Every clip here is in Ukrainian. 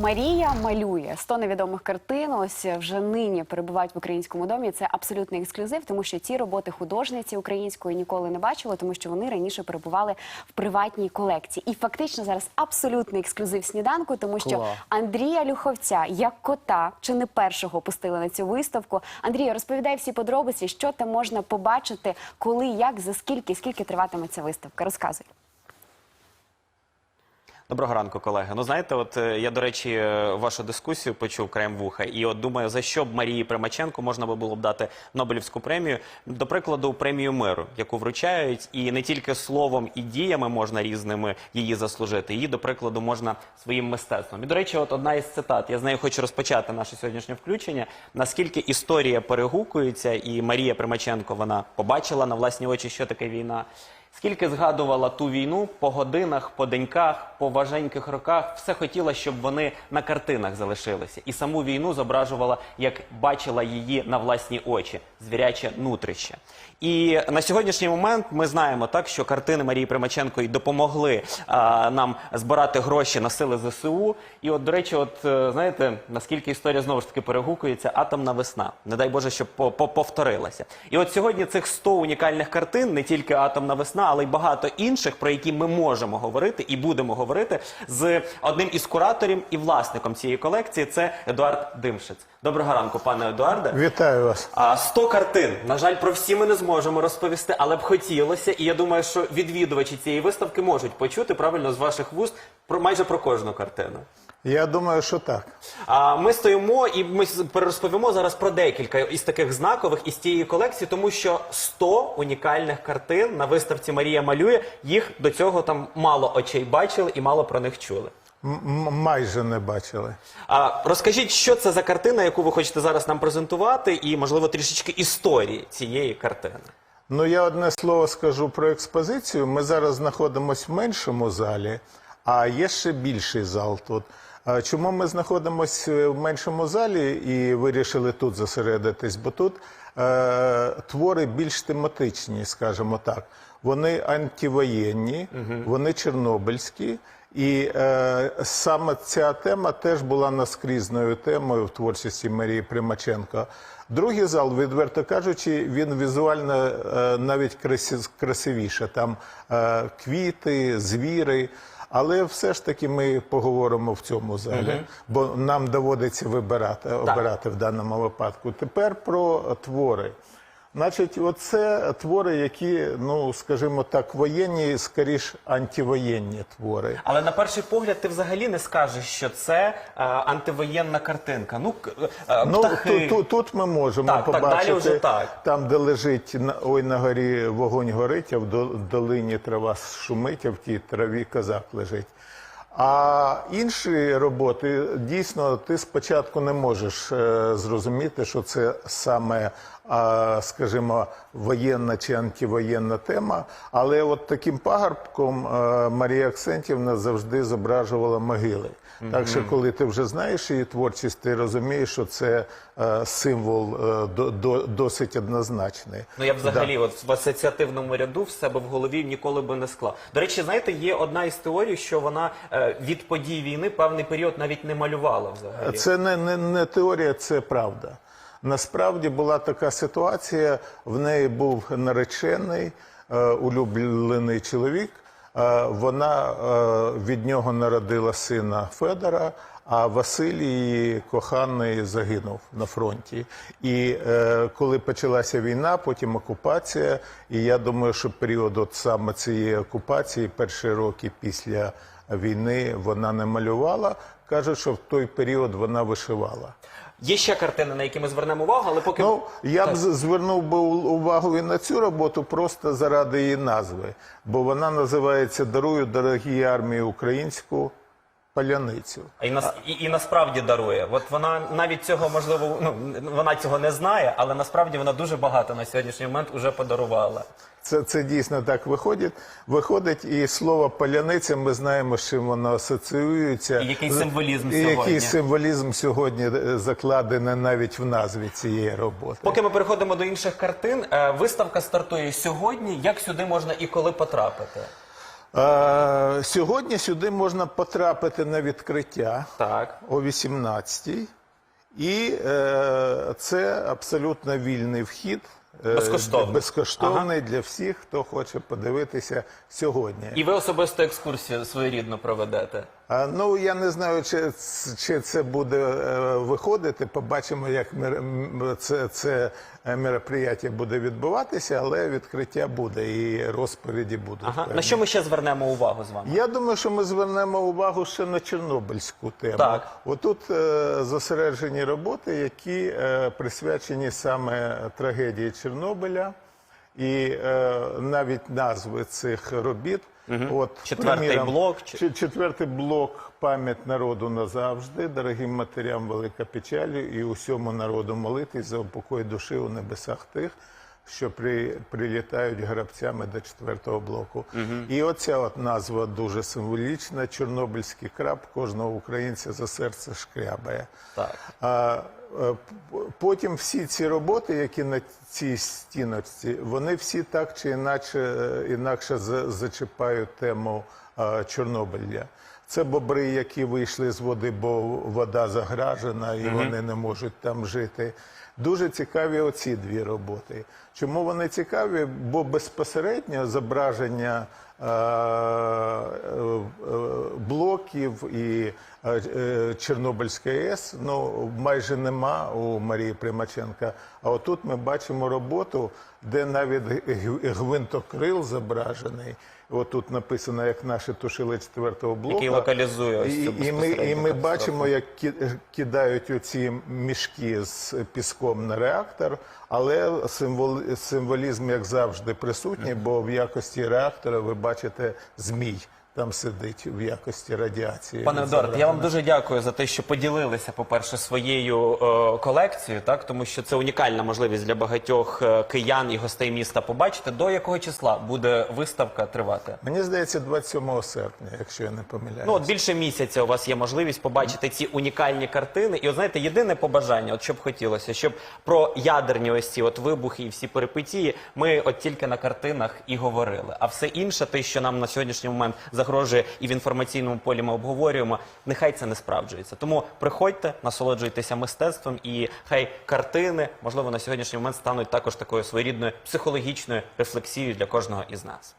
Марія малює 100 невідомих картин. Ось вже нині перебувають в українському домі. Це абсолютний ексклюзив, тому що ці роботи художниці української ніколи не бачили, тому що вони раніше перебували в приватній колекції. І фактично зараз абсолютний ексклюзив сніданку, тому що. Андрія Люховця, як кота, чи не першого пустили на цю виставку. Андрію, розповідай всі подробиці, що там можна побачити, коли, як, за скільки, скільки триватиме ця виставка. Розказуй. Доброго ранку, колеги. Ну знаєте, от е, я до речі е, вашу дискусію почув краєм вуха, і от думаю, за що б Марії Примаченко можна було б дати Нобелівську премію, до прикладу, премію миру, яку вручають, і не тільки словом і діями можна різними її заслужити. Її, до прикладу, можна своїм мистецтвом. І до речі, от одна із цитат. Я з нею хочу розпочати наше сьогоднішнє включення. Наскільки історія перегукується, і Марія Примаченко вона побачила на власні очі, що таке війна. Скільки згадувала ту війну по годинах, по деньках, по важеньких роках, все хотіла, щоб вони на картинах залишилися. І саму війну зображувала, як бачила її на власні очі, звіряче нутрище. І на сьогоднішній момент ми знаємо так, що картини Марії Примаченко й допомогли а, нам збирати гроші на сили ЗСУ. І от, до речі, от е, знаєте, наскільки історія знову ж таки перегукується, атомна весна. Не дай Боже, щоб по- по- повторилася. І от сьогодні цих 100 унікальних картин, не тільки атомна весна, але й багато інших, про які ми можемо говорити і будемо говорити з одним із кураторів і власником цієї колекції. Це Едуард Димшиц. Доброго ранку, пане Едуарде. Вітаю вас. А 100 картин. На жаль, про всі ми не зможемо розповісти, але б хотілося. І я думаю, що відвідувачі цієї виставки можуть почути правильно з ваших вуст про майже про кожну картину. Я думаю, що так. А ми стоїмо і ми перерозповімо зараз про декілька із таких знакових із цієї колекції, тому що 100 унікальних картин на виставці Марія малює. Їх до цього там мало очей бачили і мало про них чули. М- майже не бачили. А розкажіть, що це за картина, яку ви хочете зараз нам презентувати, і можливо трішечки історії цієї картини. Ну, я одне слово скажу про експозицію. Ми зараз знаходимося в меншому залі, а є ще більший зал тут. Чому ми знаходимося в меншому залі і вирішили тут зосередитись? Бо тут е, твори більш тематичні, скажімо так. Вони антивоєнні, вони чорнобильські. І е, саме ця тема теж була наскрізною темою в творчості Марії Примаченко. Другий зал, відверто кажучи, він візуально е, навіть красивіше. Там е, квіти, звіри. Але все ж таки ми поговоримо в цьому залі, бо нам доводиться вибирати обирати в даному випадку. Тепер про твори. Значить, оце твори, які, ну скажімо так, воєнні, скоріш антивоєнні твори. Але на перший погляд ти взагалі не скажеш, що це е, антивоєнна картинка. Ну, к- е, Ну птахи. тут, тут, тут ми можемо Так, так, побачити далі вже так. там, де лежить на ой на горі вогонь горить, а в долині трава шумить, а в тій траві козак лежить. А інші роботи дійсно ти спочатку не можеш е, зрозуміти, що це саме, скажімо, воєнна чи антивоєнна тема. Але от таким пагорбком е, Марія Аксентівна завжди зображувала могили. Так що, коли ти вже знаєш її творчість, ти розумієш, що це е, символ е, до, до, досить однозначний. Ну я б взагалі, от в асоціативному ряду в себе в голові ніколи би не склав. До речі, знаєте, є одна із теорій, що вона від подій війни певний період навіть не малювала взагалі. Це не, не, не теорія, це правда. Насправді була така ситуація. В неї був наречений, е, улюблений чоловік. Е, вона е, від нього народила сина Федора. А Василь коханий загинув на фронті. І е, коли почалася війна, потім окупація. І я думаю, що період от саме цієї окупації, перші роки після війни, вона не малювала. Кажуть, що в той період вона вишивала. Є ще картини, на які ми звернемо увагу, але поки Ну, я б звернув би увагу і на цю роботу просто заради її назви, бо вона називається Дарую дорогій армії українську паляницю. А І, нас, і, і насправді дарує. От вона навіть цього можливо, ну вона цього не знає, але насправді вона дуже багато на сьогоднішній момент уже подарувала. Це, це дійсно так виходить. Виходить, і слово паляниця ми знаємо, з чим воно асоціюється. І який символізм і сьогодні. який символізм сьогодні е, закладений навіть в назві цієї роботи. Поки ми переходимо до інших картин, е, виставка стартує сьогодні. Як сюди можна і коли потрапити? Е, сьогодні сюди можна потрапити на відкриття Так. о 18-й. І е, це абсолютно вільний вхід. е, Безкоштовний. безкоштовний для всіх, хто хоче подивитися сьогодні. І ви особисто екскурсію своєрідно проведете. Ну я не знаю, чи, чи це буде е, виходити. Побачимо, як це, це е, мероприятие буде відбуватися, але відкриття буде і розповіді будуть. Ага. певні. На що ми ще звернемо увагу з вами? Я думаю, що ми звернемо увагу ще на Чорнобильську тему. Так. Отут е, зосереджені роботи, які е, присвячені саме трагедії Чорнобиля, і е, навіть назви цих робіт. От, Четвертий приміром, блок, Четвертий блок пам'ять народу назавжди, дорогим матерям велика печалю і усьому народу молитись за упокой душі у небесах тих, що при, прилітають грабцями до четвертого блоку. І оця от назва дуже символічна. Чорнобильський краб кожного українця за серце шкрябає. Так. А потім всі ці роботи, які на цій стіночці, вони всі так чи інакше, е, інакше зачіпають тему е, Чорнобиля. Це бобри, які вийшли з води, бо вода загражена і вони не можуть там жити. Дуже цікаві оці дві роботи. Чому вони цікаві? Бо безпосередньо зображення е, е, і е, е, АЕС ну, майже нема у Марії Примаченка. А отут ми бачимо роботу, де навіть гвинтокрил зображений. Отут написано, як наші тушили четвертого блоку. Який локалізує ось цю і, ми, і ми бачимо, як кидають оці мішки з піском на реактор, але символ, символізм, як завжди, присутній, бо в якості реактора ви бачите змій. Там сидить в якості радіації. Пане Едуард, я вам дуже дякую за те, що поділилися, по-перше, своєю е, колекцією, так тому що це унікальна можливість для багатьох е, киян і гостей міста побачити, до якого числа буде виставка тривати. Мені здається, 27 серпня, якщо я не помиляюся. Ну, от більше місяця у вас є можливість побачити ці унікальні картини. І от знаєте, єдине побажання, от що б хотілося, щоб про ядерні ось ці от вибухи і всі перипетії ми от тільки на картинах і говорили. А все інше, те, що нам на сьогоднішній момент загрожує і в інформаційному полі ми обговорюємо, нехай це не справджується. Тому приходьте, насолоджуйтеся мистецтвом, і хай картини, можливо, на сьогоднішній момент стануть також такою своєрідною психологічною рефлексією для кожного із нас.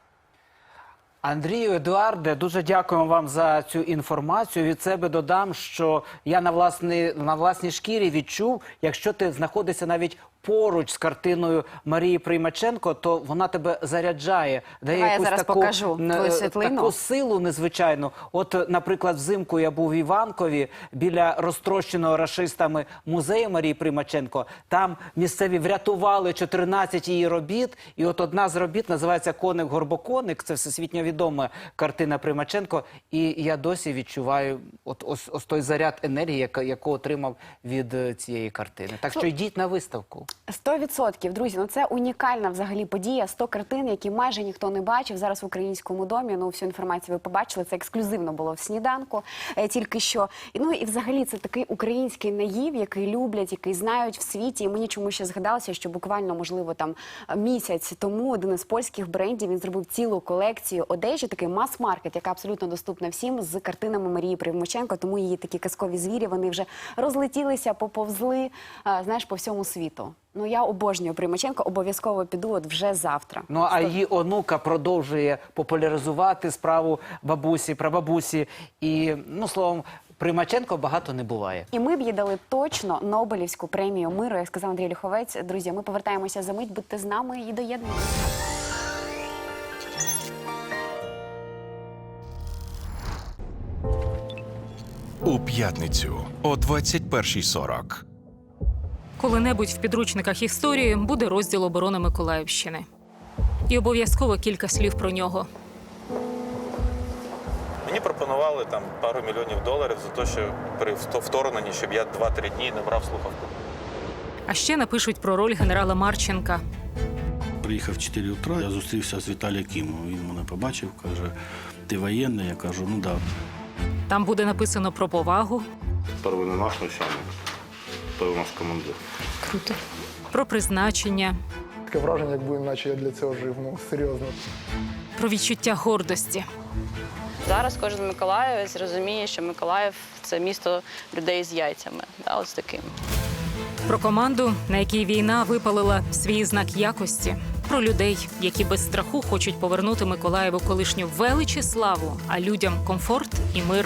Андрію Едуарде, дуже дякуємо вам за цю інформацію. Від себе додам, що я на власні, на власній шкірі відчув, якщо ти знаходишся навіть поруч з картиною Марії Приймаченко, то вона тебе заряджає, дає Давай я якусь зараз таку, покажу н- твою е, світлину. таку силу незвичайну. От, наприклад, взимку я був в Іванкові біля розтрощеного рашистами музею Марії Примаченко. Там місцеві врятували 14 її робіт. І от одна з робіт називається Коник Горбоконик. Це всесвітньо відома картина Примаченко. І я досі відчуваю от ось, ось той заряд енергії, яка- яку отримав від е, цієї картини. Так що йдіть на виставку. Сто відсотків, друзі. Ну це унікальна взагалі подія. 100 картин, які майже ніхто не бачив зараз в українському домі. Ну всю інформацію ви побачили. Це ексклюзивно було в сніданку. е, тільки що. І ну і взагалі це такий український наїв, який люблять, який знають в світі. І мені чому ще згадалося, що буквально можливо там місяць тому один із польських брендів він зробив цілу колекцію одежі, такий мас-маркет, яка абсолютно доступна всім з картинами Марії Примаченко. Тому її такі казкові звірі вони вже розлетілися, поповзли, а, знаєш, по всьому світу. Ну я обожнюю Примаченко, обов'язково піду от вже завтра. Ну а її онука продовжує популяризувати справу бабусі, прабабусі. І ну словом, Примаченко багато не буває. І ми б їй дали точно Нобелівську премію миру, як сказав Андрій Ліховець. Друзі, ми повертаємося за мить, будьте з нами і доєднуйтесь. У п'ятницю о 21.40. Коли-небудь в підручниках історії буде розділ оборони Миколаївщини. І обов'язково кілька слів про нього. Мені пропонували там пару мільйонів доларів за те, що при вторгненні, щоб я 2-3 дні не брав слухавку. А ще напишуть про роль генерала Марченка. Приїхав 4 утра, я зустрівся з Віталієм Кімом. Він мене побачив, каже, ти воєнний? Я кажу, ну. Да. Там буде написано про повагу, Перший не наш начальник, той у нас командир. про призначення, Таке враження, якби наче я для цього жив. Ну серйозно. про відчуття гордості. Зараз кожен миколаївець розуміє, що Миколаїв це місто людей з яйцями. Да, ось таким. Про команду, на якій війна випалила свій знак якості, про людей, які без страху хочуть повернути Миколаєву колишню велич і славу, а людям комфорт і мир.